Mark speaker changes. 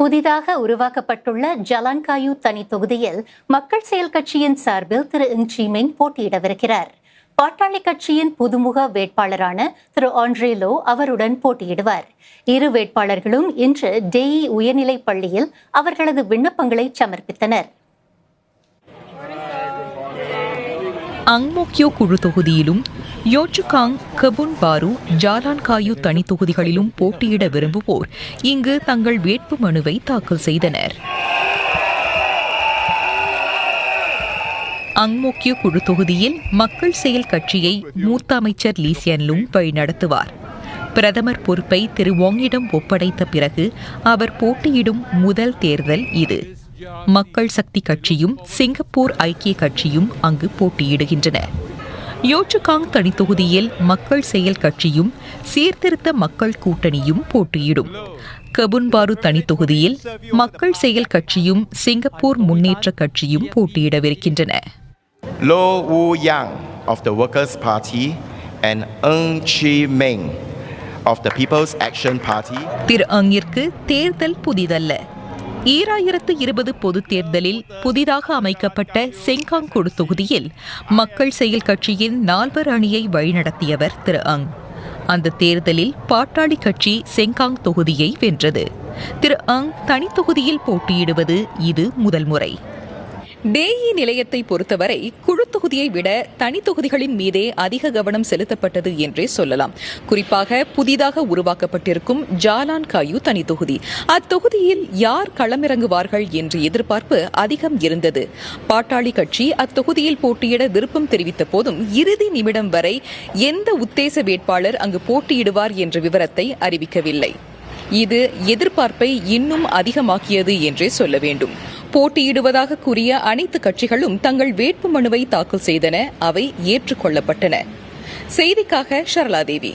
Speaker 1: புதிதாக உருவாக்கப்பட்டுள்ள ஜலான்காயு தனி தொகுதியில் மக்கள் செயல் கட்சியின் சார்பில் திரு இங் சீமெங் போட்டியிடவிருக்கிறார். பாட்டாளி கட்சியின் புதுமுக வேட்பாளரான திரு ஆண்ட்ரேலோ அவருடன் போட்டியிடுவார். இரு வேட்பாளர்களும் இன்று டெய்யி உயர்நிலைப் பள்ளியில் அவர்களது விண்ணப்பங்களை சமர்ப்பித்தனர்.
Speaker 2: அங்மோக்கியோ குழு தொகுதியிலும் யோச்சுகாங் கபுன் பாரு ஜாலான்காயு தனி தொகுதிகளிலும் போட்டியிட விரும்புவோர் இங்கு தங்கள் வேட்பு மனுவை தாக்கல் செய்தனர். அங்மோக்கியோ குழு தொகுதியில் மக்கள் செயல் கட்சியை மூத்த அமைச்சர் லீசியன்லும் வழிநடத்துவார். பிரதமர் பொறுப்பை திரு வாங்கிடம் ஒப்படைத்த பிறகு அவர் போட்டியிடும் முதல் தேர்தல் இது. மக்கள் சக்தி கட்சியும் சிங்கப்பூர் ஐக்கிய கட்சியும் அங்கு போட்டியிடுகின்றன. யோச்சுகாங் தனி தொகுதியில் மக்கள் செயல் கட்சியும் சீர்திருத்த மக்கள் கூட்டணியும் போட்டியிடும். கபுன்பாரு தனி தொகுதியில் மக்கள் செயல் கட்சியும் சிங்கப்பூர் முன்னேற்ற கட்சியும் போட்டியிடவிருக்கின்றன.
Speaker 3: Lo Wu Yang of the Workers' Party and Ng Chi Meng of the People's Action Party.
Speaker 2: திரு அங்கிற்கு தேர்தல் புதிதல்ல. ஈராயிரத்து இருபது பொதுத் தேர்தலில் புதிதாக அமைக்கப்பட்ட செங்காங்குடு தொகுதியில் மக்கள் செயல் கட்சியின் நால்வர் அணியை வழிநடத்தியவர் திரு அங். அந்த தேர்தலில் பாட்டாளி கட்சி செங்காங் தொகுதியை வென்றது. திரு அங் தனி தொகுதியில் போட்டியிடுவது இது முதல் முறை. டேஇ நிலையத்தை பொறுத்தவரை குழு தொகுதியை விட தனித்தொகுதிகளின் மீதே அதிக கவனம் செலுத்தப்பட்டது என்றே சொல்லலாம். குறிப்பாக புதிதாக உருவாக்கப்பட்டிருக்கும் ஜாலான் காயு தனித்தொகுதி அத்தொகுதியில் யார் களமிறங்குவார்கள் என்ற எதிர்பார்ப்பு அதிகம் இருந்தது. பாட்டாளி கட்சி அத்தொகுதியில் போட்டியிட விருப்பம் தெரிவித்த போதும் இறுதி நிமிடம் வரை எந்த உத்தேச வேட்பாளர் அங்கு போட்டியிடுவார் என்ற விவரத்தை அறிவிக்கவில்லை. இது எதிர்பார்ப்பை இன்னும் அதிகமாக்கியது என்றே சொல்ல வேண்டும். போட்டியிடுவதாக கூறிய அனைத்து கட்சிகளும் தங்கள் வேட்பு மனுவை தாக்கல் செய்தன. அவை ஏற்றுக்கொள்ளப்பட்டன. செய்திக்காக ஷர்லாதேவி